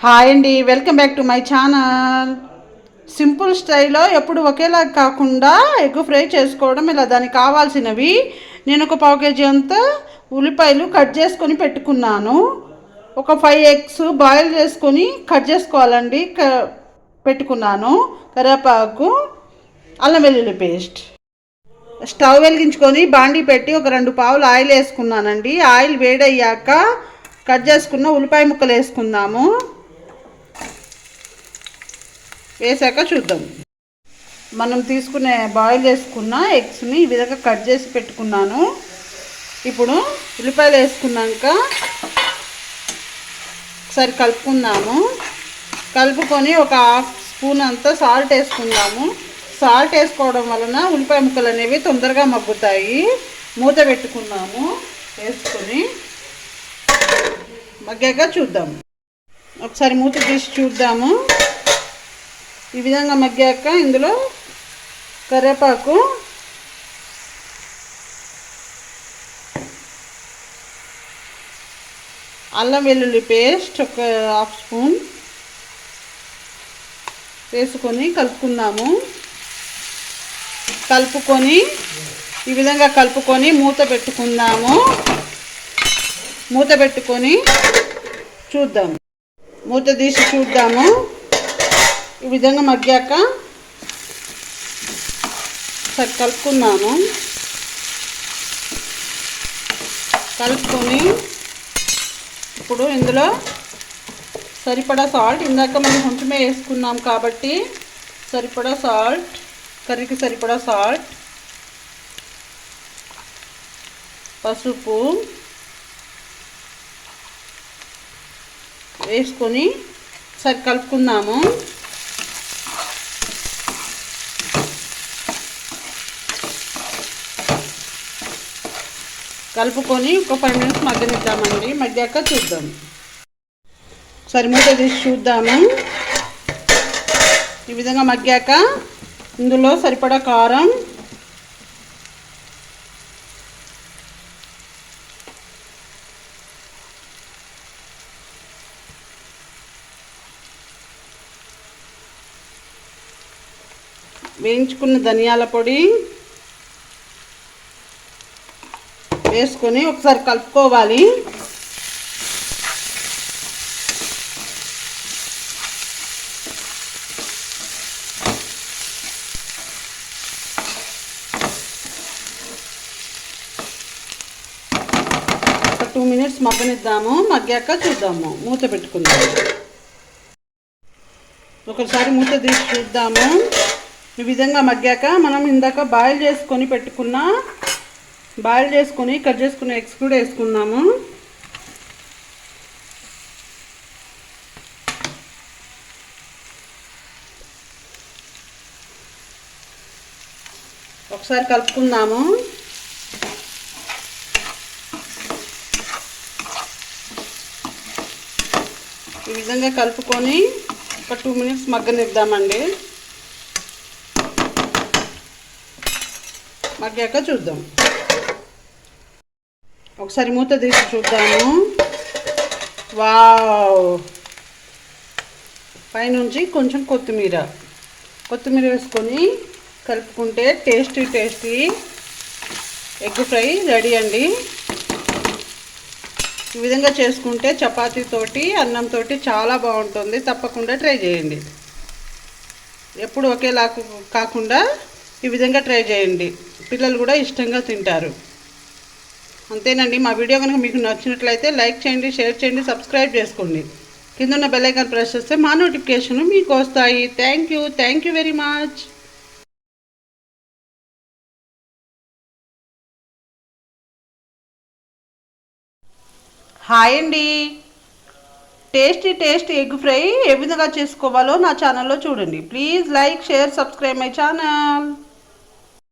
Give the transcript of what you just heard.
Hi అండి welcome back to my channel. Simple స్టైల్లో ఎప్పుడు ఒకేలా కాకుండా ఎగ్ ఫ్రై చేసుకోవడం ఇలా దానికి కావాల్సినవి. నేను ఒక పావు కేజీ అంతా ఉల్లిపాయలు కట్ చేసుకొని పెట్టుకున్నాను. ఒక ఫైవ్ ఎగ్స్ బాయిల్ చేసుకొని కట్ చేసుకోవాలండి క పెట్టుకున్నాను. కరివేపాకు అల్లం వెల్లుల్లి పేస్ట్. స్టవ్ వెలిగించుకొని బాండీ పెట్టి ఒక రెండు పావులు ఆయిల్ వేసుకున్నానండి. ఆయిల్ వేడయ్యాక కట్ చేసుకున్న ఉల్లిపాయ ముక్కలు వేసుకుందాము. వేసాక చూద్దాం. మనం తీసుకునే బాయిల్ చేసుకున్న ఎగ్స్ని ఈ విధంగా కట్ చేసి పెట్టుకున్నాను. ఇప్పుడు ఉల్లిపాయలు వేసుకున్నాక ఒకసారి కలుపుకుందాము. కలుపుకొని ఒక హాఫ్ స్పూన్ అంతా సాల్ట్ వేసుకుందాము. సాల్ట్ వేసుకోవడం వలన ఉల్లిపాయ ముక్కలు అనేవి తొందరగా మగ్గుతాయి. మూత పెట్టుకున్నాము. వేసుకొని మగ్గాక చూద్దాం. ఒకసారి మూత తీసి చూద్దాము. ఈ విధంగా మగ్గాక ఇందులో కరివేపాకు. అల్లం వెల్లుల్లి పేస్ట్ ఒక హాఫ్ స్పూన్ వేసుకొని కలుపుకుందాము. కలుపుకొని ఈ విధంగా కలుపుకొని మూత పెట్టుకుందాము. మూత పెట్టుకొని చూద్దాము. మూత తీసి చూద్దాము. ఈ విధంగా మగ్గాక సరి కలుపుకున్నాము కలుపుకొని ఇప్పుడు ఇందులో సరిపడా సాల్ట్ ఇందాక మనం కొంచెమే వేసుకున్నాం కాబట్టి సరిపడా సాల్ట్ కర్రీకి సరిపడా సాల్ట్ పసుపు వేసుకొని సరి కలుపుకుందాము. కలుపుకొని ఒక ఫైవ్ మినిట్స్ మగ్గనిద్దామండి. మగ్గాక చూద్దాం. ఒకసారి మూత తీసి చూద్దాము. ఈ విధంగా మగ్గాక ఇందులో సరిపడా కారం వేయించుకున్న ధనియాల పొడి వేసుకొని ఒకసారి కలుపుకోవాలి. ఒక టూ మినిట్స్ మగ్గనిద్దాము మగ్గాక చూద్దాము. మూత పెట్టుకుందాము. ఒకసారి మూత తీసి చూద్దాము. ఈ విధంగా మగ్గాక మనం ఇందాక బాయిల్ చేసుకొని పెట్టుకున్న బాయిల్ చేసుకొని కట్ చేసుకున్న ఎగ్స్ కూడా వేసుకుందాము. ఒకసారి కలుపుకుందాము. ఈ విధంగా కలుపుకొని ఒక టూ మినిట్స్ మగ్గనిద్దామండి. మగ్గాక చూద్దాం. ఒకసారి మూత తీసి చూద్దాము. వావ్. పైనుంచి కొంచెం కొత్తిమీర. కొత్తిమీర వేసుకొని కలుపుకుంటే tasty tasty. Egg fry ready అండి. ఈ విధంగా చేసుకుంటే చపాతీతోటి అన్నంతో చాలా బాగుంటుంది. తప్పకుండా ట్రై చేయండి. ఎప్పుడు ఒకేలా కాకుండా ఈ విధంగా ట్రై చేయండి. పిల్లలు కూడా ఇష్టంగా తింటారు. అంతేనండి మా వీడియో కనుక మీకు నచ్చినట్లయితే లైక్ చేయండి షేర్ చేయండి సబ్స్క్రైబ్ చేసుకోండి. కింద ఉన్న బెల్ ప్రెస్ చేస్తే మా నోటిఫికేషన్ మీకు వస్తాయి. Thank you thank you very much. Hi అండి. టేస్టీ టేస్టీ ఎగ్ ఫ్రై ఏ విధంగా చేసుకోవాలో నా ఛానల్లో చూడండి. Please like share subscribe my channel.